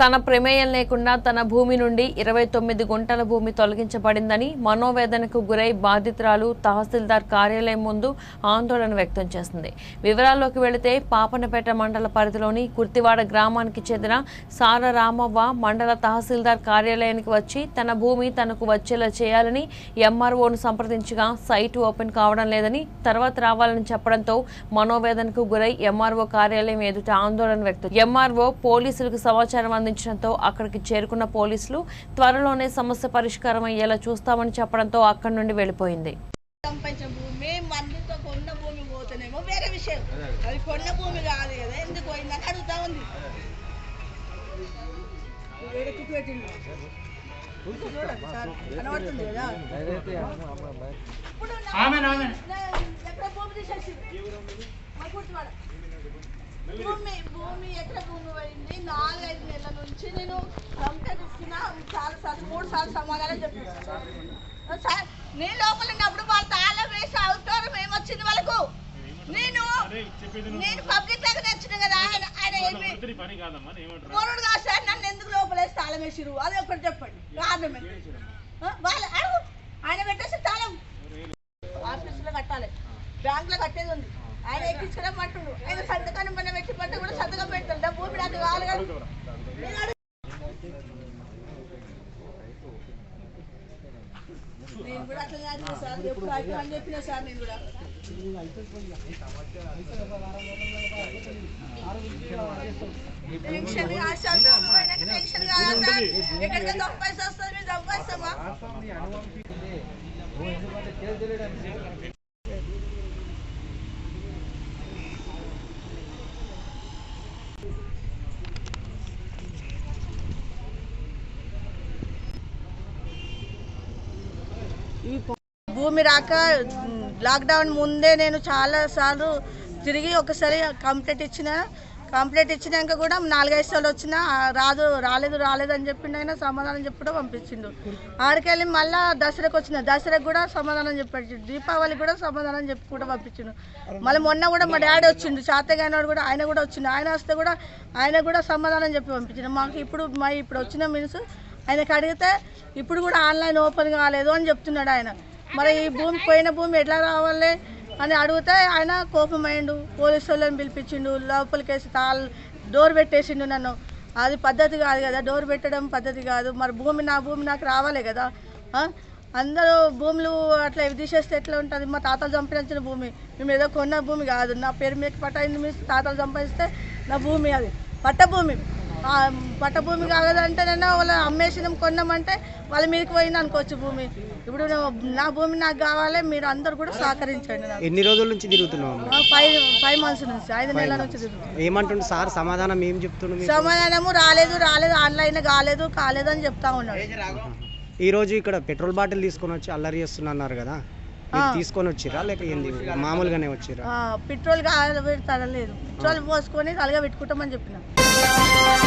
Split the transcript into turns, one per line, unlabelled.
తన ప్రమేయం లేకుండా తన భూమి నుండి ఇరవై తొమ్మిది గుంటల భూమి తొలగించబడిందని మనోవేదనకు గురై బాధితురాలు తహసీల్దార్ కార్యాలయం ముందు ఆందోళన వ్యక్తం చేసింది. వివరాల్లోకి వెళితే పాపనపేట మండల పరిధిలోని కుర్తివాడ గ్రామానికి చెందిన సార రామవ్వ మండల తహసీల్దార్ కార్యాలయానికి వచ్చి తన భూమి తనకు వచ్చేలా చేయాలని ఎంఆర్ఓను సంప్రదించగా సైట్ ఓపెన్ కావడం లేదని తర్వాత రావాలని చెప్పడంతో మనోవేదనకు గురై ఎంఆర్ఓ కార్యాలయం ఎదుట ఆందోళన వ్యక్తం ఎంఆర్ఓ పోలీసులకు సమాచారం అందించడంతో అక్కడికి చేరుకున్న పోలీసులు త్వరలోనే సమస్య పరిష్కారం అయ్యేలా చూస్తామని చెప్పడంతో అక్కడి నుండి
వెళ్ళిపోయింది కొన్న భూమి భూమి ఎక్కడ భూమి పోయింది నాలుగైదు నెలల నుంచి నేను కంప్లైంట్ ఇస్తున్నా చాలా సార్లు మూడు సార్లు సమాధానం చెప్పాను సార్ నేను లోపల ఉన్నప్పుడు వాళ్ళు తాళం వేసి అవుతారు మేము వచ్చింది వాళ్ళకు. నేను నేను పబ్లిక్ దగ్గర తెచ్చిన కదా ఆయన ఆయన కాదు సార్ నన్ను ఎందుకు లోపల వేసి తాళం వేసిరు అది ఒకటి చెప్పండి. కారణం వాళ్ళ ఆయన ఎక్కించడం పట్టుడు ఆయన సంతకాన్ని మనం పెట్టి పట్ట కూడా సంతకం పెడతాడు. డబ్బు భూమి నాకు కావాలి నేను కూడా అట్లా సార్. ఎప్పుడు అని చెప్పిన సార్ నేను కూడా. టెన్షన్ కాదు సార్. Tension sir. ఎక్కడికి సంపాదిస్తే సంపాదిస్తామా భూమి రాక లాక్డౌన్ ముందే నేను చాలా సార్లు తిరిగి ఒకసారి కంప్లైంట్ ఇచ్చిన. కంప్లైంట్ ఇచ్చినాక కూడా నాలుగైదు సార్లు వచ్చినా రాదు రాలేదు రాలేదు అని చెప్పిండు ఆయన సమాధానం చెప్పడం పంపించిండు. ఆడికెళ్ళి మళ్ళా దసరాకు వచ్చిన దసరాకు కూడా సమాధానం చెప్పాడు. దీపావళికి కూడా సమాధానం చెప్పి కూడా పంపించిండు. మళ్ళీ మొన్న కూడా మా డాడీ వచ్చిండు చాతగానోడు కూడా ఆయన కూడా వచ్చిండు. ఆయన వస్తే కూడా ఆయన కూడా సమాధానం చెప్పి పంపించిండు. మాకు ఇప్పుడు మా ఇప్పుడు వచ్చిన మీన్స్ ఆయనకు అడిగితే ఇప్పుడు కూడా ఆన్లైన్ ఓపెన్ కాలేదు అని చెప్తున్నాడు ఆయన. మరి ఈ భూమి పోయిన భూమి ఎట్లా రావాలి అని అడిగితే ఆయన కోపమైండు పోలీసు వాళ్ళని పిలిపించిండు. లోపలికేసి తాళ డోర్ పెట్టేసిండు నన్ను. అది పద్ధతి కాదు కదా. డోర్ పెట్టడం పద్ధతి కాదు. మరి భూమి నా భూమి నాకు రావాలి కదా? అందరూ భూములు అట్లా తీసేస్తే ఎట్లా ఉంటుంది? మా తాతలు సంపాదించిన భూమి. మేము ఏదో కొన్న భూమి కాదు. నా పేరు మీకు పట్టాయింది మీ తాతలు సంపాదిస్తే నా భూమి అది. పట్ట భూమి. పట్టభూమి కాదంటే నేను వాళ్ళ అమ్మేసినాం కొన్నామంటే వాళ్ళ మీదకి పోయింది అనుకోవచ్చు భూమి. ఇప్పుడు నా భూమి నాకు కావాలి మీరు అందరు కూడా సహకరించండి నాకు.
ఎన్ని రోజుల నుంచి?
ఆ, ఫైవ్ ఫైవ్ మంత్స్ నుంచి ఐదు నెలల నుంచి తిరుగుతున్నాను.
ఏమంటుండు సార్? సమాధానం ఏం చెప్తుండు మీకు?
సమాధానము రాలేదు రాలేదు ఆన్లైన్ కాలేదు కాలేదు అని చెప్తా ఉన్నాడు.
ఈ రోజు ఇక్కడ పెట్రోల్ బాటిల్ తీసుకొని వచ్చి అల్లరి చేస్తున్నా అన్నారు కదా. మీరు తీసుకొని వచ్చిరా లేక ఏంది? మామూలుగానే వచ్చిరా?
ఆ, పెట్రోల్ లేదు. పెట్రోల్ పోసుకొని తలగా పెట్టుకుంటామని చెప్పిన.